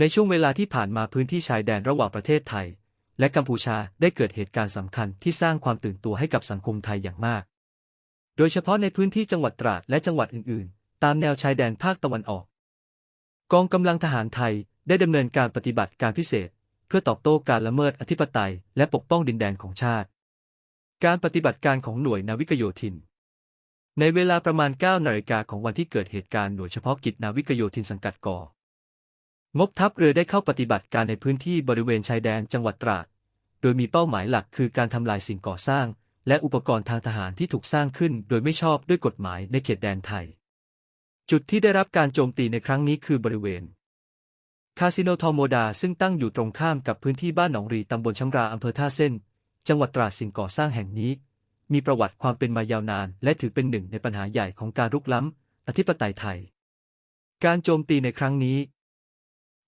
ในช่วงเวลาที่ผ่านมาพื้นที่ชายแดนระหว่างประเทศไทย และกัมพูชาได้เกิดเหตุการณ์สำคัญที่สร้างความตื่นตัวให้กับสังคมไทยอย่างมาก โดยเฉพาะในพื้นที่จังหวัดตราดและจังหวัดอื่นๆ ตามแนวชายแดนภาคตะวันออก กองกำลังทหารไทยได้ดำเนินการปฏิบัติการพิเศษ เพื่อตอบโต้การละเมิดอธิปไตย และปกป้องดินแดนของชาติ การปฏิบัติการของหน่วยนาวิกโยธิน ในเวลาประมาณ9นาฬิกาของวันที่เกิดเหตุการณ์หน่วยเฉพาะกิจนาวิกโยธินสังกัดกอ งบทัพเรือได้เข้าปฏิบัติการในพื้นที่บริเวณชายแดนจังหวัดตราด โดยมีเป้าหมายหลักคือการทำลายสิ่งก่อสร้าง และอุปกรณ์ทางทหารที่ถูกสร้างขึ้น โดยไม่ชอบด้วยกฎหมายในเขตแดนไทย จุดที่ได้รับการโจมตีในครั้งนี้คือบริเวณ คาสิโนทอโมดาซึ่งตั้งอยู่ตรงข้ามกับพื้นที่บ้านหนองรีตำบลช้ำราอำเภอท่าเส้น จังหวัดตราดสิ่งก่อสร้างแห่งนี้ มีประวัติความเป็นมายาวนาน และถือเป็นหนึ่งในปัญหาใหญ่ของการรุกล้ำอธิปไตยไทย การโจมตีในครั้งนี้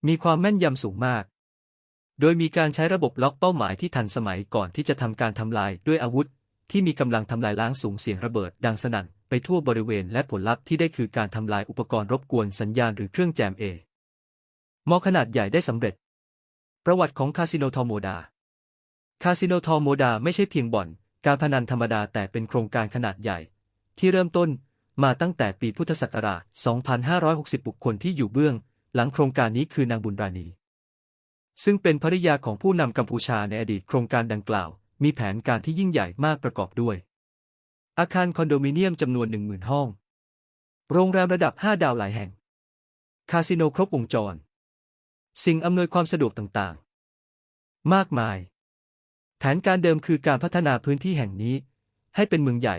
มีความแม่นยำสูงมาก โดยมีการใช้ระบบล็อกเป้าหมายที่ทันสมัยก่อนที่จะทำการทำลายด้วยอาวุธ ที่มีกำลังทำลายล้างสูงเสียงระเบิดดังสนั่นไปทั่วบริเวณและผลลัพธ์ที่ได้คือการทำลายอุปกรณ์รบกวนสัญญาณหรือเครื่องแจมเอมอขนาดใหญ่ได้สำเร็จ ประวัติของคาสิโนทอโมดา คาสิโนทอโมดาไม่ใช่เพียงบ่อน การพนันธรรมดาแต่เป็นโครงการขนาดใหญ่ ที่เริ่มต้นมาตั้งแต่ปีพุทธศักราช 2560 บุคคลที่อยู่เบื้อง หลังโครงการนี้คือนางบุญราณี ซึ่งเป็นภริยาของผู้นำกัมพูชาในอดีตโครงการดังกล่าว มีแผนการที่ยิ่งใหญ่มากประกอบด้วย อาคารคอนโดมิเนียมจำนวน10,000ห้อง โรงแรมระดับ 5 ดาวหลายแห่ง คาสิโนครบวงจร สิ่งอำนวยความสะดวกต่างๆ มากมาย แผนการเดิมคือการพัฒนาพื้นที่แห่งนี้ ให้เป็นเมืองใหญ่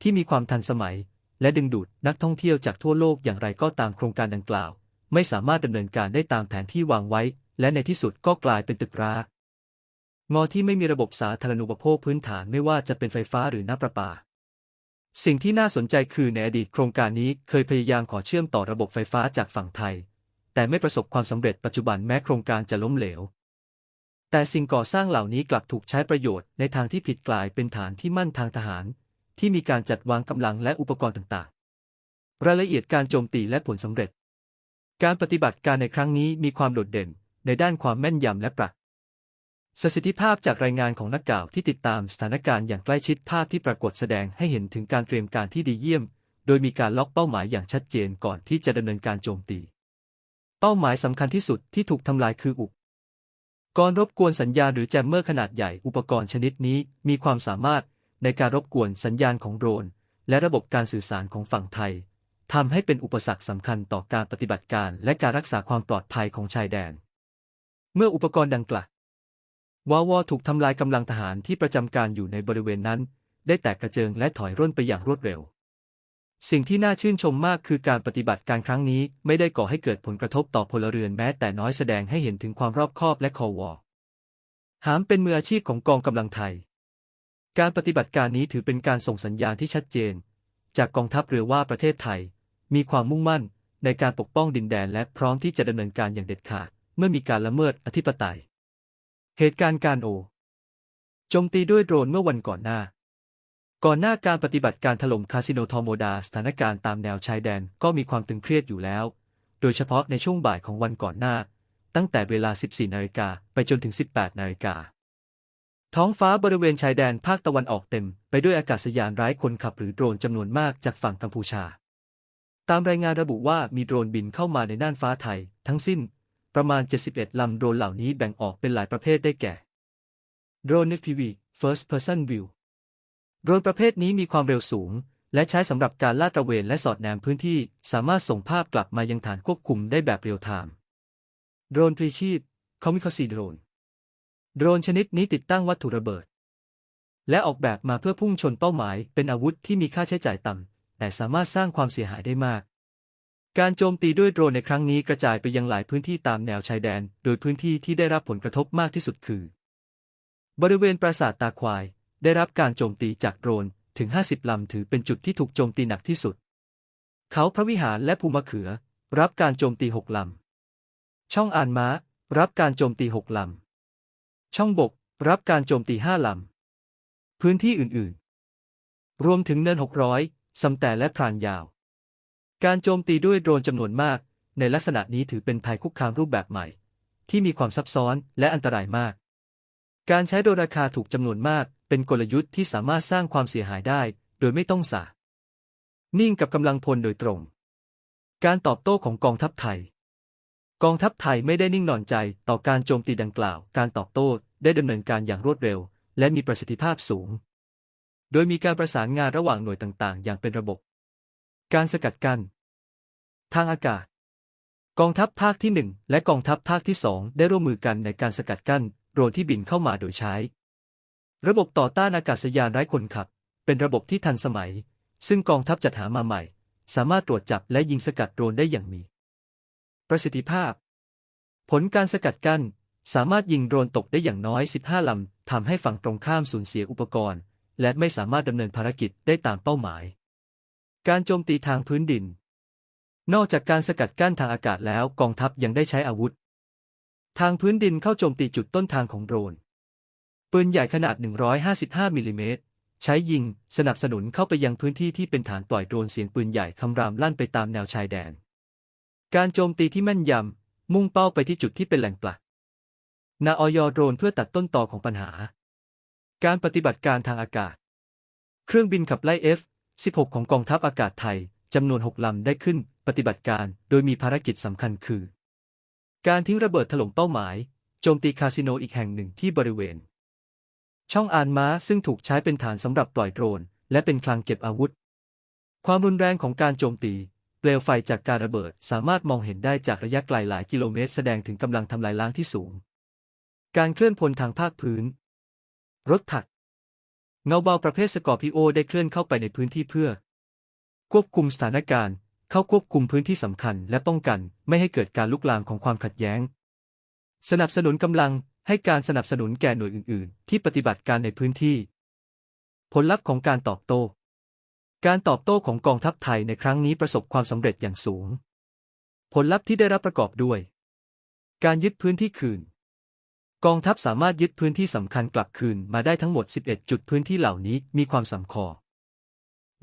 ที่มีความทันสมัย และดึงดูดนักท่องเที่ยวจากทั่วโลกอย่างไรก็ตามโครงการดังกล่าว ไม่สามารถดำเนินการได้ตามแผนที่วางไว้ และในที่สุดก็กลายเป็นตึกร้างงอที่ไม่มีระบบสาธารณูปโภคพื้นฐานไม่ว่าจะเป็นไฟฟ้าหรือน้ำประปา สิ่งที่น่าสนใจคือในอดีตโครงการนี้เคยพยายามขอเชื่อมต่อระบบไฟฟ้าจากฝั่งไทย แต่ไม่ประสบความสำเร็จปัจจุบันแม้โครงการจะล้มเหลว แต่สิ่งก่อสร้างเหล่านี้กลับถูกใช้ประโยชน์ในทางที่ผิดกลายเป็นฐานที่มั่นทางทหาร ที่มีการจัดวางกำลังและอุปกรณ์ต่างๆ รายละเอียดการโจมตีและผลสำเร็จ การปฏิบัติการในครั้งนี้มีความโดดเด่น ในด้านความแม่นยำและประสิทธิภาพจากรายงานของนักข่าวที่ติดตามสถานการณ์อย่างใกล้ชิดภาพที่ปรากฏแสดงให้เห็นถึงการเตรียมการที่ดีเยี่ยม โดยมีการล็อกเป้าหมายอย่างชัดเจนก่อนที่จะดำเนินการโจมตี เป้าหมายสำคัญที่สุดที่ถูกทำลายคืออุปกรณ์รบกวนสัญญาณหรือแจมเมอร์ขนาดใหญ่อุปกรณ์ชนิดนี้มีความสามารถในการรบกวนสัญญาณของโดรน และระบบการสื่อสารของฝั่งไทย ทำให้เป็นอุปสรรคสำคัญต่อการปฏิบัติการและการรักษาความปลอดภัยของชายแดน เมื่ออุปกรณ์ดังกล่าววาวอถูกทำลายกำลังทหารที่ประจำการอยู่ในบริเวณนั้น ได้แตกกระเจิงและถอยร่นไปอย่างรวดเร็ว สิ่งที่น่าชื่นชมมากคือการปฏิบัติการครั้งนี้ไม่ได้ก่อให้เกิดผลกระทบต่อพลเรือนแม้แต่น้อยแสดงให้เห็นถึงความรอบคอบและคอวอหามเป็นมืออาชีพของกองกำลังไทย การปฏิบัติการนี้ถือเป็นการส่งสัญญาณที่ชัดเจน จากกองทัพเรือว่าประเทศไทย มีความมุ่งมั่นในการปกป้องดินแดนและพร้อมที่จะดำเนินการอย่างเด็ดขาด เมื่อมีการละเมิดอธิปไตย เหตุการณ์การโอโจมตีด้วยโดรนเมื่อวันก่อนหน้า ก่อนหน้าการปฏิบัติการถล่มคาสิโนทอมโมดาสถานการณ์ตามแนวชายแดนก็มีความตึงเครียดอยู่แล้ว โดยเฉพาะในช่วงบ่ายของวันก่อนหน้า ตั้งแต่เวลา 14 นาฬิกาไปจนถึง 18 นาฬิกาท้องฟ้าบริเวณชายแดนภาคตะวันออกเต็ม ไปด้วยอากาศยานไร้คนขับหรือโดรนจำนวนมากจากฝั่งกัมพูชา ตามรายงานระบุว่ามีโดรนบินเข้ามาในน่านฟ้าไทย ทั้งสิ้น ประมาณ 71 ลำโดรนเหล่านี้แบ่งออกเป็นหลายประเภทได้แก่ โดรน FPV First Person View โดรนประเภทนี้มีความเร็วสูง และใช้สำหรับการลาดตระเวนและสอดแนมพื้นที่ สามารถส่งภาพกลับมายังฐานควบคุมได้แบบเรียลไทม์ โดรนพลีชีพ c o m i c a c y Drone โดรนชนิดนี้ติดตั้งวัตถุระเบิด และออกแบบมาเพื่อพุ่งชนเป้าหมายเป็นอาวุธที่มีค่าใช้จ่ายต่ำ แต่สามารถสร้างความเสียหายได้มาก การโจมตีด้วยโดรนในครั้งนี้กระจายไปยังหลายพื้นที่ตามแนวชายแดน โดยพื้นที่ที่ได้รับผลกระทบมากที่สุดคือ บริเวณปราสาทตาควาย ได้รับการโจมตีจากโดรนถึง 50 ลำถือเป็นจุดที่ถูกโจมตีหนักที่สุด เขาพระวิหารและภูมะเขือ รับการโจมตี 6 ลำ ช่องอ่านม้า รับการโจมตี 6 ลำ ช่องบก รับการโจมตี 5 ลำ พื้นที่อื่น ๆ รวมถึงเนิน 600 สำแต่และพรานยาว การโจมตีด้วยโดรนจำนวนมาก ในลักษณะนี้ถือเป็นภัยคุกคามรูปแบบใหม่ ที่มีความซับซ้อนและอันตรายมาก การใช้โดยราคาถูกจำนวนมาก เป็นกลยุทธ์ที่สามารถสร้างความเสียหายได้ โดยไม่ต้องสานิ่งกับกำลังพลโดยตรง การตอบโต้ของกองทัพไทย กองทัพไทยไม่ได้นิ่งนอนใจต่อการโจมตีดังกล่าว การตอบโต้ได้ดำเนินการอย่างรวดเร็ว และมีประสิทธิภาพสูง โดยมีการประสานงานระหว่างหน่วยต่างๆ อย่างเป็นระบบ การสกัดกั้นทางอากาศ กองทัพภาคที่ 1 และกองทัพภาคที่ 2 ได้ร่วมมือกันในการสกัดกั้นโดรนที่บินเข้ามาโดยใช้ ระบบต่อต้านอากาศยานไร้คนขับ เป็นระบบที่ทันสมัย ซึ่งกองทัพจัดหามาใหม่ สามารถตรวจจับและยิงสกัดโดรนได้อย่างมี ประสิทธิภาพ ผลการสกัดกั้น สามารถยิงโดรนตกได้อย่างน้อย 15 ลำทำให้ฝั่งตรงข้ามสูญเสียอุปกรณ์ และไม่สามารถดำเนินภารกิจได้ตามเป้าหมาย การโจมตีทางพื้นดิน นอกจากการสกัดกั้นทางอากาศแล้วกองทัพยังได้ใช้อาวุธ ทางพื้นดินเข้าโจมตีจุดต้นทางของโดรน ปืนใหญ่ขนาด 155มิลลิเมตรใช้ยิงสนับสนุนเข้าไปยังพื้นที่ที่เป็นฐานปล่อยโดรนเสียงปืนใหญ่คำรามลั่นไปตามแนวชายแดน การโจมตีที่แม่นยำมุ่งเป้าไปที่จุดที่เป็นแหล่งปลักนาออยโดรนเพื่อตัดต้นตอของปัญหา การปฏิบัติการทางอากาศ เครื่องบินขับไล่ F-16 ของกองทัพอากาศไทยจำนวน 6 ลำได้ขึ้นปฏิบัติการโดยมีภารกิจสำคัญคือ การทิ้งระเบิดถล่มเป้าหมาย โจมตีคาสิโนอีกแห่งหนึ่งที่บริเวณ ช่องอานม้าซึ่งถูกใช้เป็นฐานสำหรับปล่อยโดรน และเป็นคลังเก็บอาวุธ ความรุนแรงของการโจมตี เปลวไฟจากการระเบิดสามารถมองเห็นได้จากระยะไกลหลายกิโลเมตร แสดงถึงกำลังทำลายล้างที่สูง การเคลื่อนพลทางภาคพื้น รถถัก เงาเบาประเภทสกอร์พิโอได้เคลื่อนเข้าไปในพื้นที่เพื่อ ควบคุมสถานการณ์ เข้าควบคุมพื้นที่สำคัญและป้องกันไม่ให้เกิดการลุกลามของความขัดแย้ง สนับสนุนกำลังให้การสนับสนุนแก่หน่วยอื่น ๆ ที่ปฏิบัติการในพื้นที่ ผลลัพธ์ของการตอบโต้ การตอบโต้ของกองทัพไทยในครั้งนี้ประสบความสำเร็จอย่างสูง ผลลัพธ์ที่ได้รับประกอบด้วย การยึดพื้นที่คืน กองทัพสามารถยึดพื้นที่สำคัญกลับคืนมาได้ทั้งหมด 11 จุดพื้นที่เหล่านี้มีความสำคัญ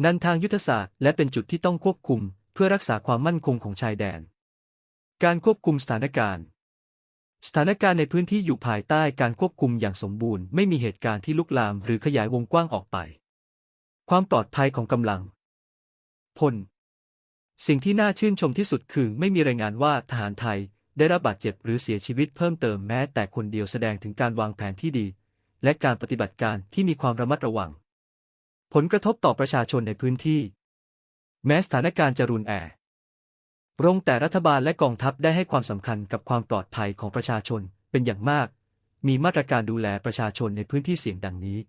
นันทางยุทธศาสตร์และเป็นจุดที่ต้องควบคุม เพื่อรักษาความมั่นคงของชายแดน การควบคุมสถานการณ์ สถานการณ์ในพื้นที่อยู่ภายใต้การควบคุมอย่างสมบูรณ์ไม่มีเหตุการณ์ที่ลุกลามหรือขยายวงกว้างออกไป ความปลอดภัยของกำลัง พล สิ่งที่น่าชื่นชมที่สุดคือไม่มีรายงานว่าทหารไทย ได้รับบาดเจ็บหรือเสียชีวิตเพิ่มเติมแม้แต่คนเดียวแสดงถึงการวางแผนที่ดี และการปฏิบัติการที่มีความระมัดระวัง ผลกระทบต่อประชาชนในพื้นที่ แม้สถานการณ์จะรุนแรงรงแต่รัฐบาลและกองทัพได้ให้ความสำคัญกับความปลอดภัยของประชาชนเป็นอย่างมาก มีมาตรการดูแลประชาชนในพื้นที่เสี่ยงดังนี้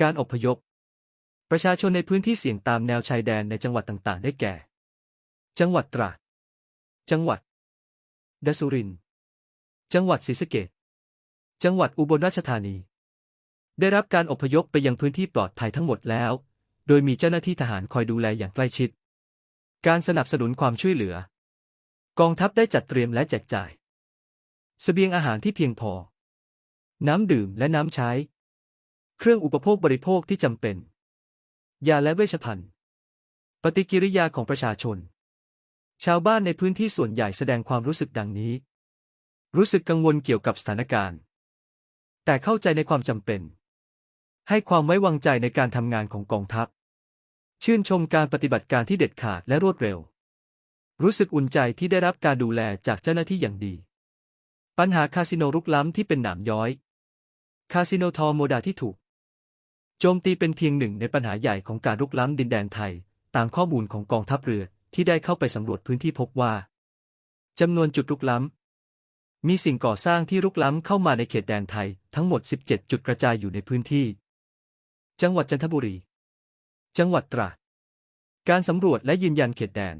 การอพยพ ประชาชนในพื้นที่เสี่ยงตามแนวชายแดนในจังหวัดต่างๆ ได้แก่ จังหวัดตราด จังหวัด ดสุริน จังหวัดศรีสะเกษจังหวัดอุบลราชธานี ได้รับการอพยพไปยังพื้นที่ปลอดภัยทั้งหมดแล้ว โดยมีเจ้าหน้าที่ทหารคอยดูแลอย่างใกล้ชิด การสนับสนุนความช่วยเหลือ กองทัพได้จัดเตรียมและแจกจ่ายสเสบียงอาหารที่เพียงพอ น้ำดื่มและน้ำใช้ เครื่องอุปโภคบริโภคที่จำเป็น ยาและเวชภัณฑ์ ปฏิกิริยาของประชาชน ชาวบ้านในพื้นที่ส่วนใหญ่แสดงความรู้สึกดังนี้ รู้สึกกังวลเกี่ยวกับสถานการณ์ แต่เข้าใจในความจำเป็น ให้ความไว้วางใจในการทำงานของกองทัพ ชื่นชมการปฏิบัติการที่เด็ดขาดและรวดเร็ว รู้สึกอุ่นใจที่ได้รับการดูแลจากเจ้าหน้าที่อย่างดี ปัญหาคาสิโนรุกล้ำที่เป็นหนามย้อย คาสิโนทอร์โมดาที่ถูก โจมตีเป็นเพียงหนึ่งในปัญหาใหญ่ของการรุกล้ำดินแดนไทย ตามข้อมูลของกองทัพเรือ ที่ได้เข้าไปสำรวจพื้นที่พบว่าจำนวนจุดรุกล้ำ มีสิ่งก่อสร้างที่รุกล้ำเข้ามาในเขตแดนไทยทั้งหมด 17 จุดกระจายอยู่ในพื้นที่ จังหวัดจันทบุรี จังหวัดตราด การสำรวจและยืนยันเขตแดน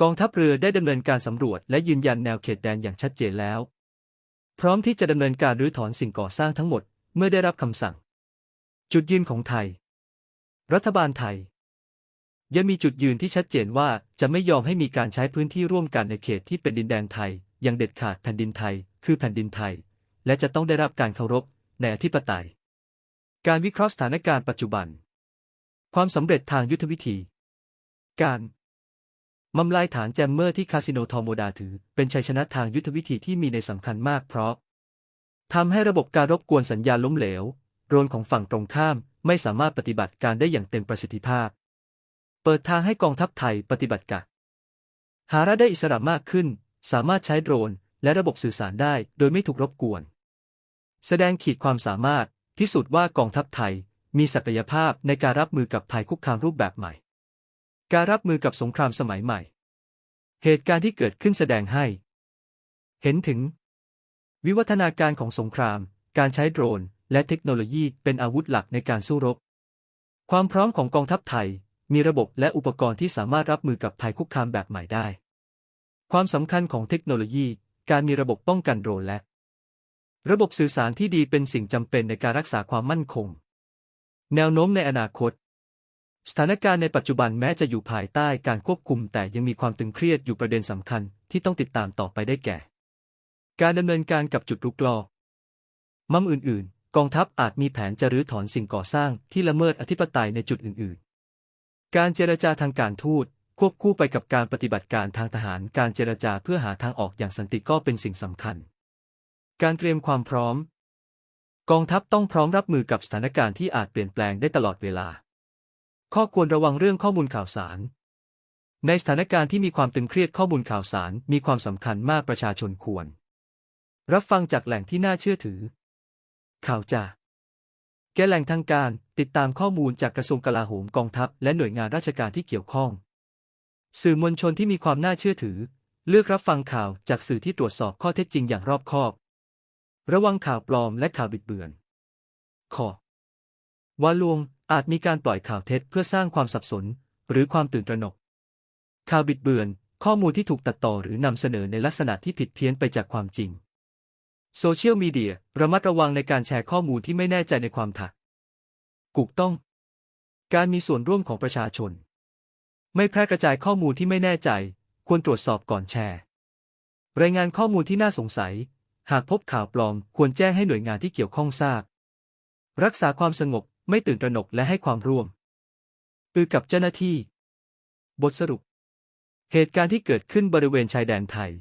กองทัพเรือได้ดำเนินการสำรวจและยืนยันแนวเขตแดนอย่างชัดเจนแล้ว พร้อมที่จะดำเนินการรื้อถอนสิ่งก่อสร้างทั้งหมดเมื่อได้รับคำสั่ง จุดยืนของไทย รัฐบาลไทย ยังมีจุดยืนที่ชัดเจนว่าจะไม่ยอมให้มีการใช้พื้นที่ร่วมกันในเขตที่เป็นดินแดนไทย อย่างเด็ดขาดแผ่นดินไทย คือแผ่นดินไทย และจะต้องได้รับการเคารพในอธิปไตย การวิเคราะห์สถานการณ์ปัจจุบัน ความสำเร็จทางยุทธวิธี การมัมลายฐานแจมเมอร์ที่คาสิโนทอร์โมดาถือ เป็นชัยชนะทางยุทธวิธีที่มีในสำคัญมากเพราะทำให้ระบบการรบกวนสัญญาณล้มเหลว โดรนของฝั่งตรงข้ามไม่สามารถปฏิบัติการได้อย่างเต็มประสิทธิภาพ เปิดทางให้กองทัพไทยปฏิบัติการหาระได้อิสระมากขึ้น สามารถใช้โดรน และระบบสื่อสารได้โดยไม่ถูกรบกวน แสดงขีดความสามารถ พิสูจน์ว่ากองทัพไทยมีศักยภาพในการรับมือกับภัยคุกคามรูปแบบใหม่ การรับมือกับสงครามสมัยใหม่ เหตุการณ์ที่เกิดขึ้นแสดงให้ เห็นถึง วิวัฒนาการของสงคราม การใช้โดรน และเทคโนโลยีเป็นอาวุธหลักในการสู้รบ ความพร้อมของกองทัพไทย มีระบบและอุปกรณ์ที่สามารถรับมือกับภัยคุกคามแบบใหม่ได้ ความสำคัญของเทคโนโลยี การมีระบบป้องกันโดรนและ ระบบสื่อสารที่ดีเป็นสิ่งจำเป็นในการรักษาความมั่นคง แนวโน้มในอนาคต สถานการณ์ในปัจจุบันแม้จะอยู่ภายใต้การควบคุม แต่ยังมีความตึงเครียดอยู่ประเด็นสำคัญที่ต้องติดตามต่อไปได้แก่ การดำเนินการกับจุดรุกรอมั่มอื่น ๆ กองทัพอาจมีแผนจะรื้อถอนสิ่งก่อสร้างที่ละเมิดอธิปไตยในจุดอื่น ๆ การเจรจาทางการทูตควบคู่ไปกับการปฏิบัติการทางทหารการเจรจาเพื่อหาทางออกอย่างสันติก็เป็นสิ่งสำคัญ การเตรียมความพร้อม กองทัพต้องพร้อมรับมือกับสถานการณ์ที่อาจเปลี่ยนแปลงได้ตลอดเวลา ข้อควรระวังเรื่องข้อมูลข่าวสาร ในสถานการณ์ที่มีความตึงเครียดข้อมูลข่าวสารมีความสำคัญมากประชาชนควร รับฟังจากแหล่งที่น่าเชื่อถือ ข่าวจาก แก่แหล่งทางการติดตามข้อมูลจากกระทรวงกลาโหมกองทัพ และหน่วยงานราชการที่เกี่ยวข้อง สื่อมวลชนที่มีความน่าเชื่อถือ เลือกรับฟังข่าวจากสื่อที่ตรวจสอบข้อเท็จจริงอย่างรอบคอบ ระวังข่าวปลอมและข่าวบิดเบือนขอวาลวงอาจมีการปล่อยข่าวเท็จเพื่อสร้างความสับสน หรือความตื่นตระหนก ข่าวบิดเบือน ข้อมูลที่ถูกตัดต่อหรือนำเสนอในลักษณะที่ผิดเพี้ยนไปจากความจริง โซเชียลมีเดียระมัดระวังในการแชร์ข้อมูลที่ไม่แน่ใจในความถักถูกต้อง การมีส่วนร่วมของประชาชน ไม่แพร่กระจายข้อมูลที่ไม่แน่ใจ ควรตรวจสอบก่อนแชร์ รายงานข้อมูลที่น่าสงสัย หากพบข่าวปลอม ควรแจ้งให้หน่วยงานที่เกี่ยวข้องทราบ รักษาความสงบไม่ตื่นตระหนกและให้ความร่วมอือกับเจ้าหน้าที่ บทสรุป เหตุการณ์ที่เกิดขึ้นบริเวณชายแดนไทย